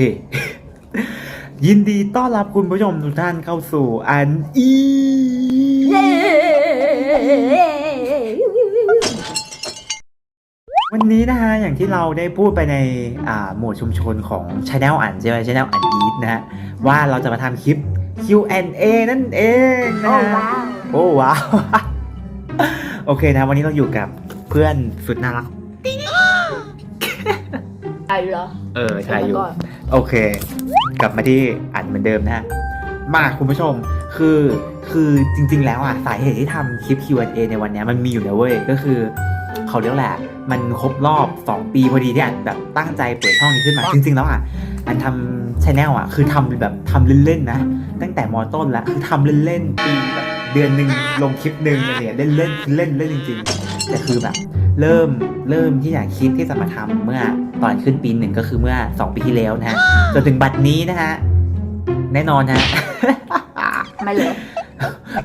เฮ้ยินดีต้อนรับคุณผู้ชมทุกท่านเข้าสู่อันอีเย้วันนี้นะฮะอย่างที่เราได้พูดไปในอ่าหมวดชุมชนของช anel อันใช่ไหมช anel อันอีทนะฮะว่าเราจะมาทำคลิป Q&A นั่นเองนะโอ้ฮะว้าวโอ้ว้าวโอเคนะวันนี้เราอยู่กับเพื่อนสุดน่ารักไอ้เหรอเออใช่อยู่แล้วก็ โอเค กลับมาที่อันเหมือนเดิมนะฮะมาคุณผู้ชมคือคือจริง ๆ แล้วอะสาเหตุที่ทำคลิป Q&A ในวันนี้มันมีอยู่แล้วเว้ยก็คือเขาเรียกแหละ มันครบรอบ 2 ปีพอดีที่อันแบบตั้งใจเปิดช่องนี้ขึ้นมา จริง ๆ แล้วอะอันทำชแนลอะ คือทำแบบทำเล่นๆนะ ตั้งแต่มอต้นแล้วคือทำเล่นๆปีแบบเดือนหนึ่งลงคลิปหนึ่งอะไรเนี่ยเล่นเล่นเล่นเล่นจริง ๆ แต่คือแบบ เริ่มเริ่มที่จะคิดที่จะมาทำเมื่อตอนขึ้นปีหนึ่งก็คือเมื่อ 2 ปีที่แล้วนะฮะจนถึงบัดนี้นะฮะแน่นอนฮะไม่เลย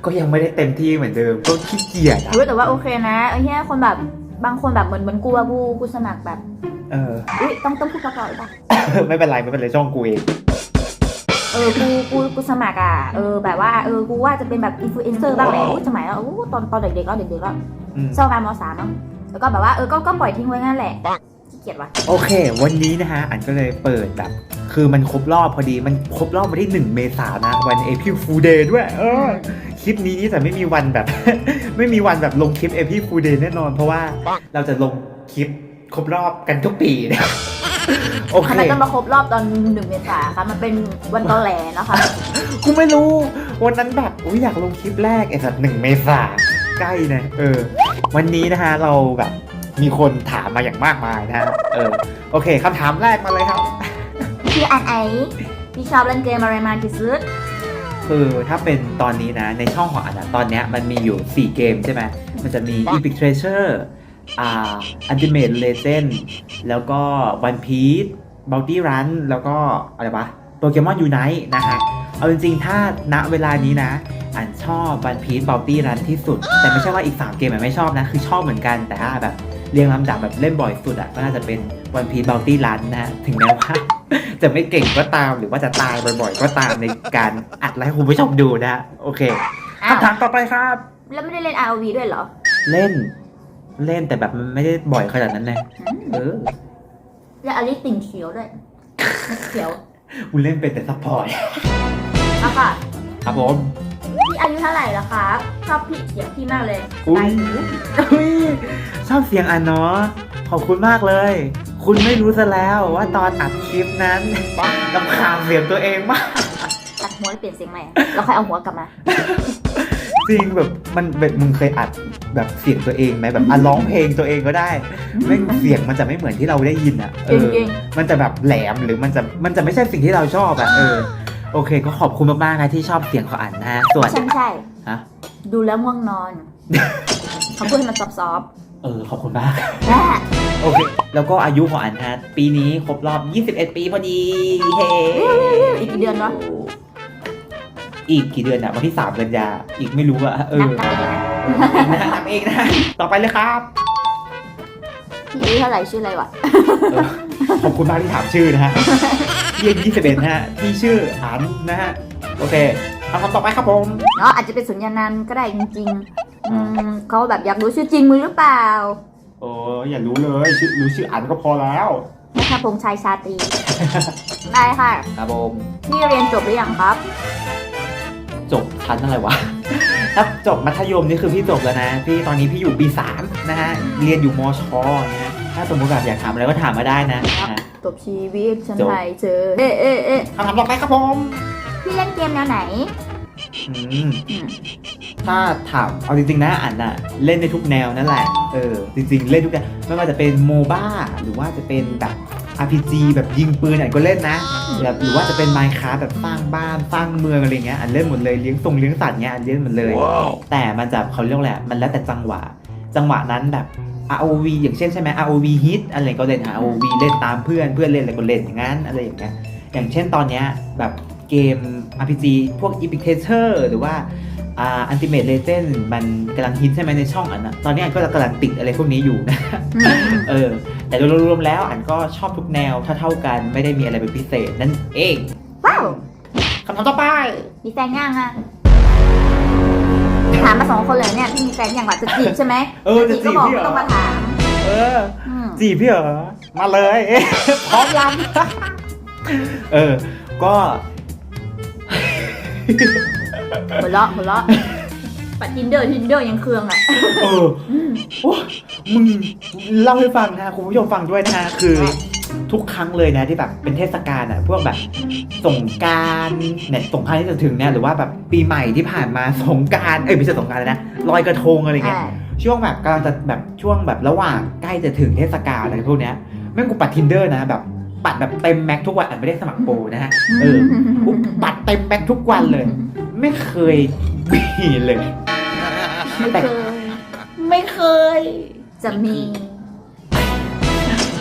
ก็ยังไม่ได้เต็มที่เหมือนเดิม ก็ขี้เกียจอะรู้แต่ว่าโอเคนะไอ้เหี้ยคนแบบบางคนแบบเหมือนเหมือนกูอะกูกูสมัครแบบ เอออุ้ยต้องต้องพูดก่อนๆป่ะไม่เป็นไรไม่เป็นไรช่องกูเอง เออกูกูกูสมัครอะเออแบบว่าเออกูว่าจะเป็นแบบอินฟลูเอนเซอร์บ้างแหละอุ๊ยสมัยแล้วอู้ตอนตอนเด็กๆก็เด็กๆก็อืมเศร้าการมสามมั้งแล้วก็แบบว่าเออก็ก็ปล่อยทิ้งไว้งั้นแหละขี้เกียจว่ะโอเค วันนี้นะฮะ อันก็เลยเปิดแบบ คือมันครบรอบพอดี มันครบรอบวันที่ 1 เมษายนนะ วัน April Fool Day ด้วย เออ คลิปนี้นี่แต่ไม่มีวันแบบ ไม่มีวันแบบลงคลิป April Fool Day แน่นอน เพราะว่า เราจะลงคลิปครบรอบกันทุกปีนะครับ โอเคทำไมต้องมาครบรอบตอนหนึ่งเมษาคะมันเป็นวันตอแหลนะคะกูไม่รู้ วันนั้นแบบอุ้ยอยากลงคลิปแรกไอ้สัตว์หนึ่งเมษาใกล้นะเออ วันนี้นะฮะเราแบบมีคนถามมาอย่างมากมายนะฮะเออโอเคคำถามแรกมาเลยครับพี่อันไอพี่ชอบเล่นเกมอะไรมากที่สุดคือถ้าเป็นตอนนี้นะในช่องของอันนะตอนเนี้ยมันมีอยู่ 4 เกมใช่ไหมมันจะมี Epic Treasure อ่า Ultimate Legend แล้วก็ One Piece Bounty Run แล้วก็อะไรวะโปเกมอนยูไนท์นะฮะ เอาจริงๆ ถ้าณเวลานี้นะ อันชอบ One Piece Bounty Run ที่สุด แต่ไม่ใช่ว่าอีก 3 เกมอะไม่ชอบนะ คือชอบเหมือนกันแต่ถ้าแบบเรียงลำดับแบบเล่นบ่อยสุดอะก็น่าจะเป็น One Piece Bounty Run นะฮะ ถึงแม้ว่าจะไม่เก่งก็ตามหรือว่าจะตายบ่อยๆ ก็ตามในการอัดไลฟ์ให้คุณผู้ชมดูนะฮะโอเคอ้าวคำถามต่อไปครับ แล้วไม่ได้เล่น ROV ด้วยเหรอ เล่น เล่นแต่แบบมันไม่ได้บ่อยขนาดนั้นเลยเออ แล้วอลิสติ่งเขียวด้วยเขียวคุณเล่นเป็นแต่ซัพพอร์ตอะค่ะ ครับผมพี่อายุเท่าไหร่แล้วครับ ชอบพี่เสียงพี่มากเลยอุ๊ยตายหูอุ๊ยชอบเสียงอันเนาะขอบคุณมากเลย คุณไม่รู้ซะแล้วว่าตอนอัดคลิปนั้นลำคาญเสียงตัวเองมากตัดหัวแล้วเปลี่ยนเสียงใหม่แล้วค่อยเอาหัวกลับมา จริงแบบมันแบบมึงเคยอัด แบบเสียงตัวเองไหมแบบอะร้องเพลงตัวเองก็ได้แม่งเสียงมันจะไม่เหมือนที่เราได้ยินอะเอจริงอจริงมันจะแบบแหลมหรือมันจะมันจะไม่ใช่สิ่งที่เราชอบอะเออโอเค ก็ขอบคุณมากๆนะที่ชอบเสียงของอันนะฮะส่วนใช่ใช่ฮะดูแล้วง่วงนอนเขาพูดให้มันซอฟเออขอบคุณมากๆอะโอเค แล้วก็อายุของอันฮะปีนี้ครบรอบ 21 ปีพอดีเฮ้อีกกี่เดือนเนาะอีกกี่เดือนอะวันที่3กันยาอีกไม่รู้อะเอนัอบ นับเองนะนะนับเองนะ ต่อไปเลยครับพี่อายุเท่าไหร่ชื่ออะไรวะเออขอบคุณมากที่ถามชื่อนะฮะพี่อายุ21นะฮะพี่ชื่ออันนะฮะโอเคคำถามต่อไปครับผม เนาะอาจจะเป็นสุญญานันท์ก็ได้จริงๆอืมเขาแบบอยากรู้ชื่อจริงมึงหรือเปล่าโอ้อย่ารู้เลยชื่อรู้ชื่ออันก็พอแล้วนะคะพงษ์ชัยชาตรี ได้ค่ะ ครับผม พี่เรียนจบหรือยังครับ จบชั้นอะไรวะ ถ้าจบมัธยมนี่คือพี่จบแล้วนะพี่ตอนนี้พี่อยู่ปีสามนะฮะเรียนอยู่มชนะฮะถ้าสมมติแบบอยากถามอะไรก็ถามมาได้นะนะฮะจบชีวิตฉันจบ ไปเจอ เอ๊ะเอ๊ะเอ๊ะคำถามต่อไปครับผมพี่เล่นเกมแนวไหน อืม อืมถ้าถามเอาจริงๆนะอ่านอะเล่นในทุกแนวนั่นแหละเออจริง ๆ เล่นทุกแนวไม่ว่าจะเป็นโมบ้าหรือว่าจะเป็นแบบ RPG แบบยิงปืนอะก็เล่นนะแบบหรือว่าจะเป็น Minecraft แบบสร้างบ้านสร้างเมืองอะไรเงี้ยอันเล่นหมดเลยเลี้ยงทรงเลี้ยงสัตว์เงี้ยอันเล่นหมดเลย แต่มันจะเขาเรียกว่าอะไรมันแล้วแต่จังหวะ จังหวะนั้นแบบ ROV อย่างเช่นใช่ไหม ROV hit อะไรก็เล่น ROV เล่นตามเพื่อนเพื่อนเล่นอะไรก็เล่นอย่างนั้นอะไรอย่างเงี้ยอย่างเช่นตอนเนี้ยแบบเกม RPG พวก Epic Treasure หรือว่าอ่า Ultimate Legend มันกำลังฮิตใช่ไหมในช่องอันนะตอนเนี้ยก็กำลังติดอะไรพวกนี้อยู่นะอืมเออ แต่โดยรวมๆแล้วอันก็ชอบทุกแนวเท่าๆกันไม่ได้มีอะไรเป็นพิเศษนั่นเองว้าวคำถามต่อไป มีแฟนยังอะถามมาสองคนเลยเนี่ยพี่มีแฟนยังแบบจะจีบใช่ไหมเออจะจีก็บบอกพี่เหรอต้องมาถาม เอออืมจีบพี่เหรอ มาเลยพร้อมยังเออ ก็หัวเราะหัวเราะปัดทินเดอร์ทินเดอร์ยังเครืองอะเออโอ้ มึงเล่าให้ฟังนะคุณผู้ชมฟังด้วยนะคือทุกครั้งเลยนะที่แบบเป็นเทศกาลอะพวกแบบสงการเนี่ยสงการที่จะถึงเนี่ยหรือว่าแบบปีใหม่ที่ผ่านมาสงการเอ้ยไม่ใช่สงการเลยนะลอยกระทงอะไรเงี้ยช่วงแบบกำลังจะแบบช่วงแบบระหว่างใกล้จะถึงเทศกาลอะไรพวกเนี้ยแม่งกูปัดทินเดอร์นะแบบปัดแบบเต็มแม็กทุกวันอันไม่ได้สมัครโปรนะฮะเออกูปัดเต็มแม็กทุกวันเลย ไม่เคยมีเลยไม่เคยไม่เคย จะมี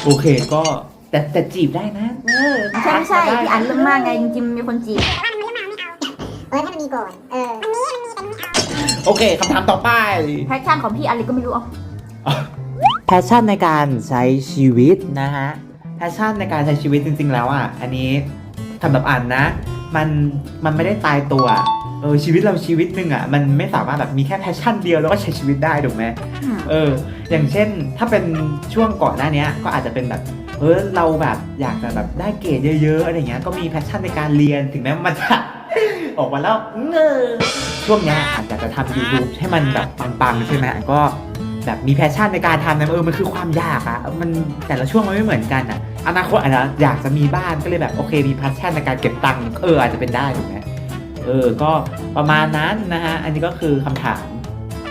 โอเคก็แต่แต่จีบได้นะ เออไม่ใช่ไม่ใช่พี่อันเรื่องมากไงจริงๆมีคนจีบ เออให้มันมีก่อน เออ โอเคคำถามต่อไป แพชชั่นของพี่อะไรก็ไม่รู้เอา แพชชั่นในการใช้ชีวิตนะฮะ แพชชั่นในการใช้ชีวิตจริง ๆ แล้วอะ อันนี้สำหรับอันนะ มันมันไม่ได้ตายตัว เออชีวิตเราชีวิตหนึ่งอะมันไม่สามารถแบบมีแค่แพชชั่นเดียวแล้วก็ใช้ชีวิตได้ถูกไหมอืมเออ อย่างเช่นถ้าเป็นช่วงก่อนหน้าเนี้ยก็อาจจะเป็นแบบเออเราแบบอยากจะแบบได้เกรดเยอะๆอะไรเงี้ยก็มีแพชชั่นในการเรียนถึงแม้มันจะออกมาแล้วเงอช่วงเนี้ยอาจจะจะทำ YouTube ให้มันแบบปังๆใช่ไหมก็แบบมีแพชชั่นในการทำนะเออมันคือความยากอะมันแต่ละช่วงมันไม่เหมือนกันอะอนาคตอาจจะอยากจะมีบ้านก็เลยแบบโอเค มีแพชชั่นในการเก็บตังค์เอออาจจะเป็นได้ถูกไหม เออ ก็ประมาณนั้นนะฮะ อันนี้ก็คือคำถาม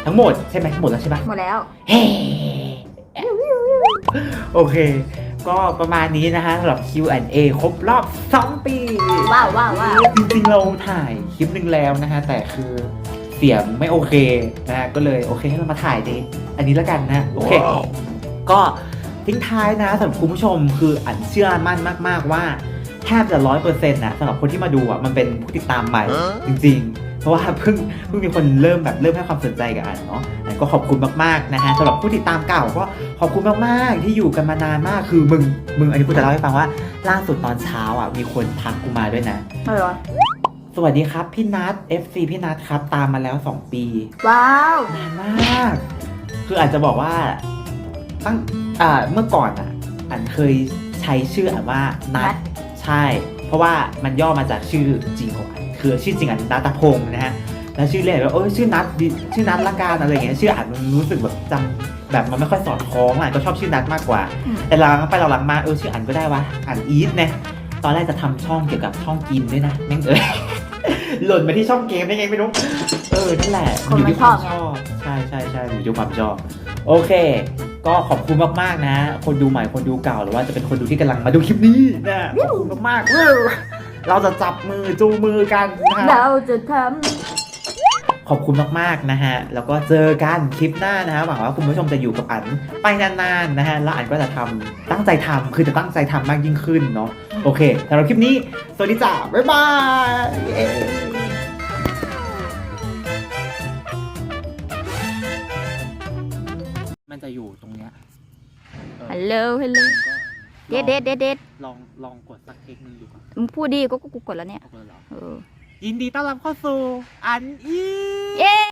ทั้งหมดใช่ไหมหมดแล้วใช่ปะหมดแล้ว เฮ้โอเค ก็ประมาณนี้นะฮะสำหรับ Q&A ครบรอบ 2 ปีว้าวว้าวว้าวจริงๆเราถ่ายคลิปหนึ่งแล้วนะฮะ แต่คือเสียงไม่โอเคนะฮะ ก็เลยโอเคให้เรามาถ่ายดีอันนี้แล้วกันนะ โอเค ก็ทิ้งท้ายนะสำหรับคุณผู้ชมคืออันเชื่อมั่นมาก ๆว่า แทบจะร้อยเปอร์เซ็นต์นะสำหรับคนที่มาดูอะมันเป็นผู้ติดตามใหม่จริง ๆ เพราะว่าเพิ่งเพิ่งมีคนเริ่มแบบเริ่มให้ความสนใจกับอันเนาะอันก็ขอบคุณมากๆนะฮะสำหรับผู้ติดตามเก่าก็ขอบคุณมากๆที่อยู่กันมานานมากคือมึงมึงอันนี้กูจะเล่าให้ฟังว่าล่าสุดตอนเช้าอะมีคนทักกูมาด้วยนะอะไรวะสวัสดีครับพี่นัท FC พี่นัทครับตามมาแล้ว 2 ปี ว้าวนานมาก คืออาจจะบอกว่าตั้งอ่าเมื่อก่อนอะ อันเคยใช้ชื่ออันว่านัท ใช่ เพราะว่ามันย่อมาจากชื่อจริงของอันคือชื่อจริงอันนัทพงศ์นะฮะแล้วชื่อเล่นแบบเออชื่อนัทดิชื่อนัทละกันอะไรอย่างเงี้ยชื่ออ่านมันรู้สึกแบบจำแบบมันไม่ค่อยสอดคล้องอะก็ชอบชื่อนัทมากกว่าอืมแต่หลังไปเราหลังมาเออชื่ออ่านก็ได้วะอ่านอีทนะตอนแรกจะทำช่องเกี่ยวกับช่องกินด้วยนะแม่งเอ้ยหล่นมาที่ช่องเกมได้ไงไม่รู้เออนั่นแหละคนมันยู่ที่ความชชออบบไงใช่ใช่ใช่อยู่ที่ความชอบโอเค ก็ขอบคุณมากๆนะ คนดูใหม่คนดูเก่าหรือว่าจะเป็นคนดูที่กำลังมาดูคลิปนี้นะขอบคุณมากๆเออเราจะจับมือจูงมือกันนะฮะเราจะทขอบคุณมากๆนะฮะ แล้วก็เจอกันคลิปหน้านะฮะหวังว่าคุณผู้ชมจะอยู่กับอันไปนานๆนะฮะแล้วอันก็จะทำตั้งใจทำคือจะตั้งใจทำมากยิ่งขึ้นเนาะโอเคสำหรับคลิปนี้สวัสดีจ้าบ๊ายบาย มันจะอยู่ตรงเนี้ยำฮัลโหลฮัลโหลเด็ดเด็ดเด็ดเด็ดลองลองกดสักเทคนึงดูก่อนมึงพูดดีก็กูกดแล้วเนี่ยเอาเลยเหรอเออยินดีต้อนรับเข้าสู่อันอีเย้